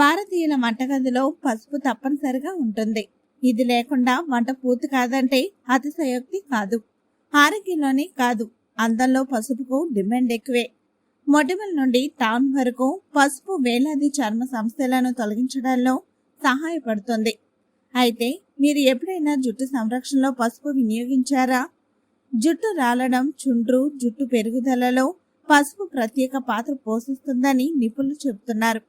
భారతీయుల వంటగదిలో పసుపు తప్పనిసరిగా ఉంటుంది. ఇది లేకుండా వంట పూర్తి కాదంటే అతిశయోక్తి కాదు. ఆరోగ్యంలోనే కాదు అందంలో పసుపుకు డిమాండ్ ఎక్కువే. మొటిమల నుండి టాన్ వరకు పసుపు వేలాది చర్మ సమస్యలను తొలగించడంలో సహాయపడుతుంది. అయితే మీరు ఎప్పుడైనా జుట్టు సంరక్షణలో పసుపు వినియోగించారా? జుట్టు రాలడం చుండ్రు జుట్టు పెరుగుదలలో పసుపు ప్రత్యేక పాత్ర పోషిస్తుందని నిపుణులు చెబుతున్నారు.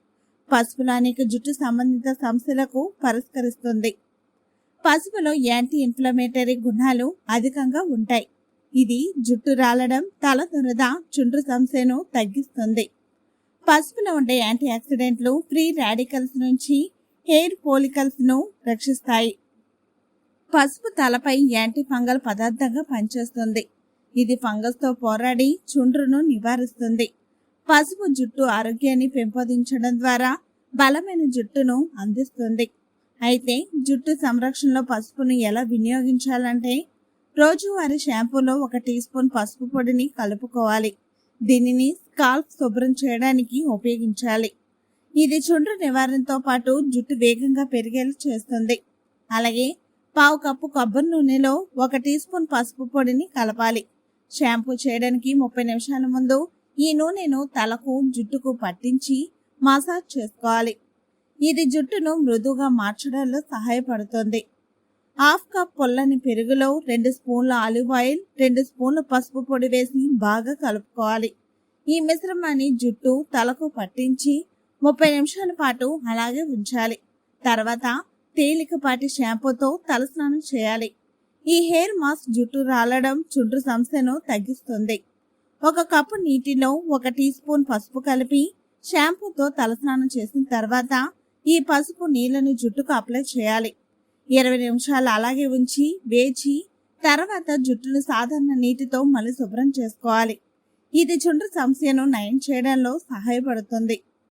పసుపులో అనేక జుట్టు సంబంధిత సమస్యలకు పరిష్కరిస్తుంది. పసుపులో యాంటీ ఇన్ఫ్లమేటరీ గుణాలు అధికంగా ఉంటాయి. ఇది జుట్టు రాలడం తల దురద చుండ్రు సమస్యను తగ్గిస్తుంది. పసుపులో ఉండే యాంటీ ఆక్సిడెంట్లు ఫ్రీ రాడికల్స్ నుంచి హెయిర్ పోలికల్స్ను రక్షిస్తాయి. పసుపు తలపై యాంటీ ఫంగల్ పదార్థంగా పనిచేస్తుంది. ఇది ఫంగస్తో పోరాడి చుండ్రును నివారిస్తుంది. పసుపు జుట్టు ఆరోగ్యాన్ని పెంపొందించడం ద్వారా బలమైన జుట్టును అందిస్తుంది. అయితే జుట్టు సంరక్షణలో పసుపును ఎలా వినియోగించాలంటే రోజువారీ షాంపూలో ఒక టీ స్పూన్ పసుపు పొడిని కలుపుకోవాలి. దీనిని స్కాల్ప్ శుభ్రం చేయడానికి ఉపయోగించాలి. ఇది చుండ్రు నివారణతో పాటు జుట్టు వేగంగా పెరిగేలా చేస్తుంది. అలాగే పావు కప్పు కొబ్బరి నూనెలో ఒక టీ స్పూన్ పసుపు పొడిని కలపాలి. షాంపూ చేయడానికి ముప్పై నిమిషాల ముందు ఈ నూనెను తలకు జుట్టుకు పట్టించి మసాజ్ చేసుకోవాలి. ఇది జుట్టును మృదుగా మార్చడంలో సహాయపడుతుంది. హాఫ్ కప్ పొల్లని పెరుగులో రెండు స్పూన్ల ఆలివ్ ఆయిల్ రెండు స్పూన్ల పసుపు పొడి వేసి బాగా కలుపుకోవాలి. ఈ మిశ్రమాన్ని జుట్టు తలకు పట్టించి ముప్పై నిమిషాల పాటు అలాగే ఉంచాలి. తర్వాత తేలికపాటి షాంపూతో తలస్నానం చేయాలి. ఈ హెయిర్ మాస్క్ జుట్టు రాలడం చుండ్రు సమస్యను తగ్గిస్తుంది. ఒక కప్పు నీటిలో ఒక టీ స్పూన్ పసుపు కలిపి షాంపూతో తలస్నానం చేసిన తర్వాత ఈ పసుపు నీళ్ళను జుట్టుకు అప్లై చేయాలి. ఇరవై నిమిషాలు అలాగే ఉంచి వేచి తర్వాత జుట్టును సాధారణ నీటితో మళ్ళీ శుభ్రం చేసుకోవాలి. ఇది చుండ్రు సమస్యను నయం చేయడంలో సహాయపడుతుంది.